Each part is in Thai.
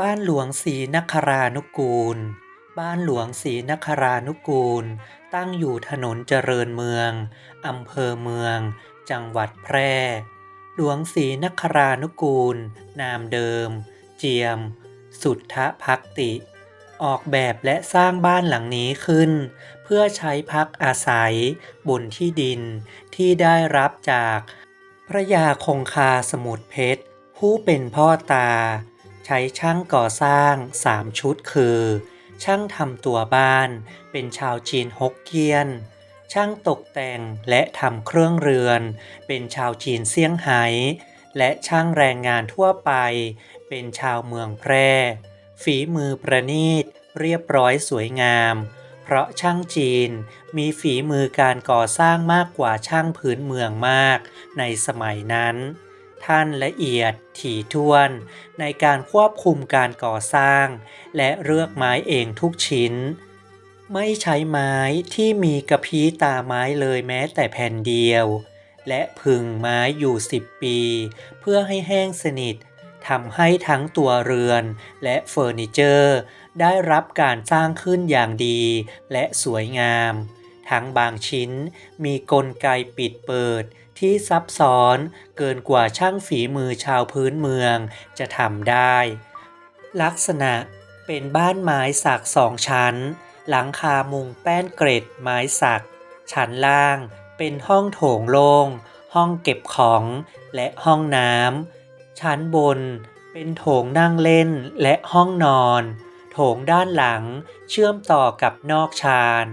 บ้านหลวงศรีนครานุกูล บ้านหลวงศรีนครานุกูล ตั้งอยู่ถนนเจริญเมือง อำเภอเมือง จังหวัดแพร่ หลวงศรีนครานุกูล นามเดิม เจียม สุทธพักติ ออกแบบและสร้างบ้านหลังนี้ขึ้น เพื่อใช้พักอาศัย บนที่ดินที่ได้รับจาก พระยาคงคาสมุทรเพชร ผู้เป็นพ่อตา ใช้ช่างก่อสร้างสามชุดคือ ช่างทำตัวบ้าน เป็นชาวจีนฮกเกี้ยน ช่างตกแต่งและทำเครื่องเรือน เป็นชาวจีนเซี่ยงไฮ้และช่างแรงงานทั่วไป เป็นชาวเมืองแพร่ ฝีมือประณีต เรียบร้อยสวยงาม เพราะช่างจีนมีฝีมือการก่อสร้างมากกว่าช่างพื้นเมืองมากในสมัยนั้น ท่านละเอียดถี่ถ้วน ในการควบคุมการก่อสร้าง และเลือกไม้เองทุกชิ้น ไม่ใช้ไม้ที่มีกระพี้ตาไม้เลยแม้แต่แผ่นเดียว และพึงไม้อยู่สิบปี เพื่อให้แห้งสนิททำให้ทั้งตัวเรือนและเฟอร์นิเจอร์ ได้รับการสร้างขึ้นอย่างดีและสวยงาม ทั้งบางชิ้นมีกลไกปิดเปิด ที่ซับซ้อนเกินกว่าช่างฝีมือชาวพื้นเมืองจะทำได้ ลักษณะเป็นบ้านไม้สักสองชั้น หลังคามุงแป้นเกรดไม้สัก ชั้นล่างเป็นห้องโถงโล่งห้องเก็บของและห้องน้ำชั้นบนเป็นโถงนั่งเล่นและห้องนอน โถงด้านหลังเชื่อมต่อกับนอกชาน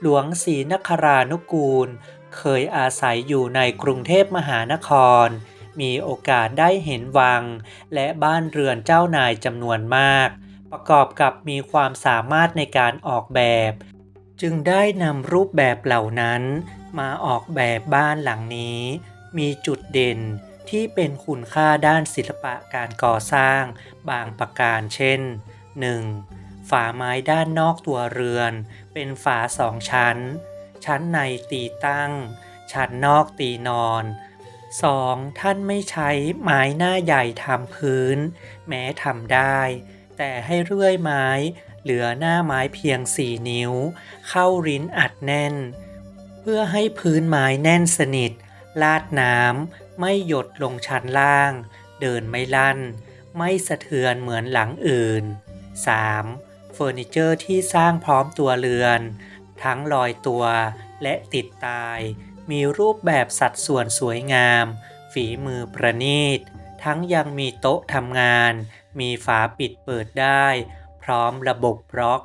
หลวงศรีนครานุกูล เคยอาศัยอยู่ในกรุงเทพมหานคร มีโอกาสได้เห็นวัง และบ้านเรือนเจ้านายจำนวนมาก ประกอบกับมีความสามารถในการออกแบบ จึงได้นำรูปแบบเหล่านั้น มาออกแบบบ้านหลังนี้ มีจุดเด่นที่เป็นคุณค่าด้านศิลปะการก่อสร้าง บางประการเช่น 1. ฝาไม้ด้านนอกตัวเรือน เป็นฝาสองชั้น ชั้นในตีตั้ง ชั้นนอกตีนอน 2. ท่านไม่ใช้ไม้หน้าใหญ่ทำพื้น แม้ทำได้ แต่ให้เรื่อยไม้ เหลือหน้าไม้เพียง4นิ้ว เข้าริ้นอัดแน่น เพื่อให้พื้นไม้แน่นสนิท ลาดน้ำไม่หยดลงชั้นล่าง เดินไม่ลั่น ไม่สะเทือนเหมือนหลังอื่น 3. เฟอร์นิเจอร์ที่สร้างพร้อมตัวเรือน ทั้งลอยตัวและติดตาย มีรูปแบบสัดส่วนสวยงาม ฝีมือประณีต ทั้งยังมีโต๊ะทำงาน มีฝาปิดเปิดได้ พร้อมระบบบล็อก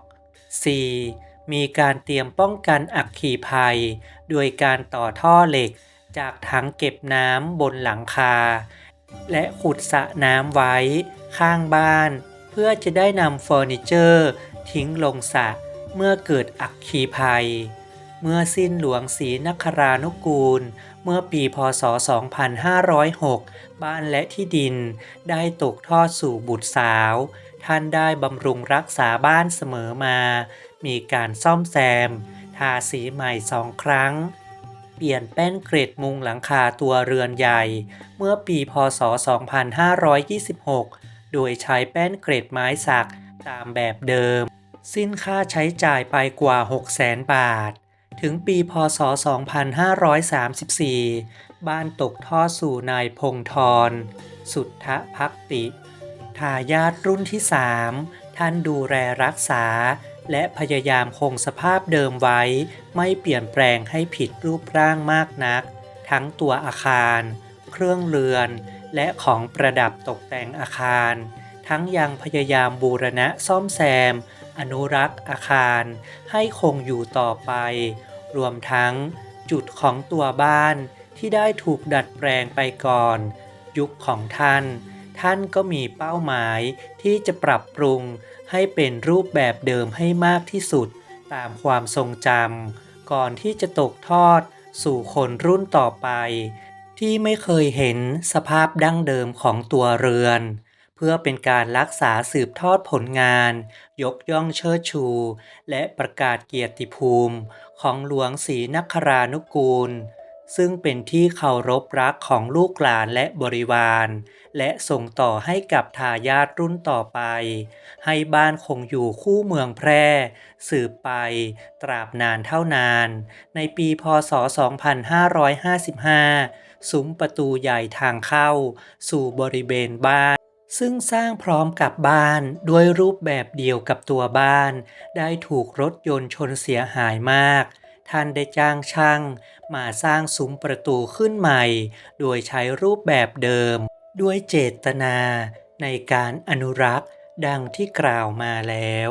4. มีการเตรียมป้องกันอัคคีภัย โดยการต่อท่อเหล็กจากถังเก็บน้ำบนหลังคา และขุดสระน้ำไว้ ข้างบ้าน เพื่อจะได้นำเฟอร์นิเจอร์ ทิ้งลงสระ เมื่อเกิดอัคคีภัย เมื่อสิ้นหลวงศรีนครานุกูล เมื่อปีพศ 2506 บ้านและที่ดินได้ตกทอดสู่บุตรสาว ท่านได้บำรุงรักษาบ้านเสมอมา มีการซ่อมแซม ทาสีใหม่สองครั้งเปลี่ยนแป้นเกรดมุงหลังคาตัวเรือนใหญ่ เมื่อปีพศ 2526 โดยใช้แป้นเกรดไม้สักตามแบบเดิม สิ้นค่าใช้จ่ายไปกว่า 600,000 บาท ถึงปีพศ 2534 บ้านตกท่อสู่นายพงธร สุทธพักติ ทายาทรุ่นที่ 3 ท่านดูแลรักษา และพยายามคงสภาพเดิมไว้ ไม่เปลี่ยนแปลงให้ผิดรูปร่างมากนัก ทั้งตัวอาคาร เครื่องเรือน และของประดับตกแต่งอาคาร ทั้งยังพยายามบูรณะซ่อมแซม อนุรักษ์อาคาร ให้คงอยู่ต่อไป รวมทั้งจุดของตัวบ้านที่ได้ถูกดัดแปลงไปก่อน ยุคของท่าน ท่านก็มีเป้าหมายที่จะปรับปรุงให้เป็นรูปแบบเดิมให้มากที่สุดตามความทรงจำก่อนที่จะตกทอดสู่คนรุ่นต่อไป ที่ไม่เคยเห็นสภาพดั้งเดิมของตัวเรือน พื่อเป็นการรักษาสืบทอดผลงาน ยกย่องเชิดชู และประกาศเกียรติภูมิ ของหลวงศรีนครานุกูล ซึ่งเป็นที่เคารพรักของลูกหลานและบริวาร และส่งต่อให้กับทายาทรุ่นต่อไป ให้บ้านคงอยู่คู่เมืองแพร่ สืบไป ตราบนานเท่านาน ในปีพศ 2555 ซุ้มประตูใหญ่ทางเข้า สู่บริเวณบ้าน ซึ่งสร้างพร้อมกับบ้านด้วยรูปแบบเดียวกับตัวบ้าน ได้ถูกรถยนต์ชนเสียหายมาก ท่านได้จ้างช่าง มาสร้างซุ้มประตูขึ้นใหม่ โดยใช้รูปแบบเดิม ด้วยเจตนาในการอนุรักษ์ดังที่กล่าวมาแล้ว